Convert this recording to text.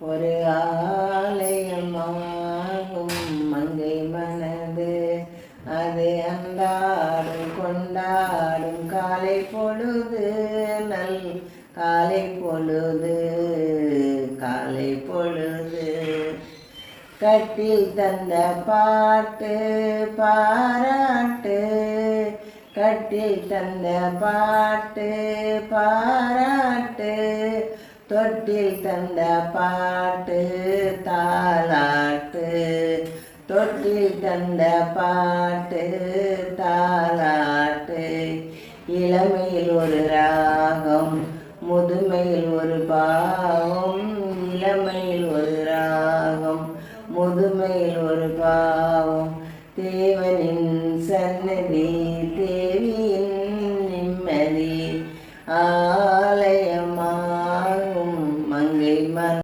ஒரு ஆலயமாகும் மங்கை மனது. அது அன்றாடும் கொண்டாடும் காலை பொழுது நல் காலை பொழுது காலை பொழுது. கட்டில் தந்த பாட்டு பாராட்டு. கட்டில் தந்த பாட்டு பாராட்டு. தொட்டில் தந்த பாட்டு தாளாட்டு தொட்டில் தந்த பாட்டு தாளாட்டு இளமையில் ஒரு ராகம் முதுமையில் ஒரு பாவம். இளமையில் ஒரு ராகம் முதுமையில் ஒரு பாவம். தேவனின் சன்னதி தேவியின் நிம்மதி. ஆலயமா বিমান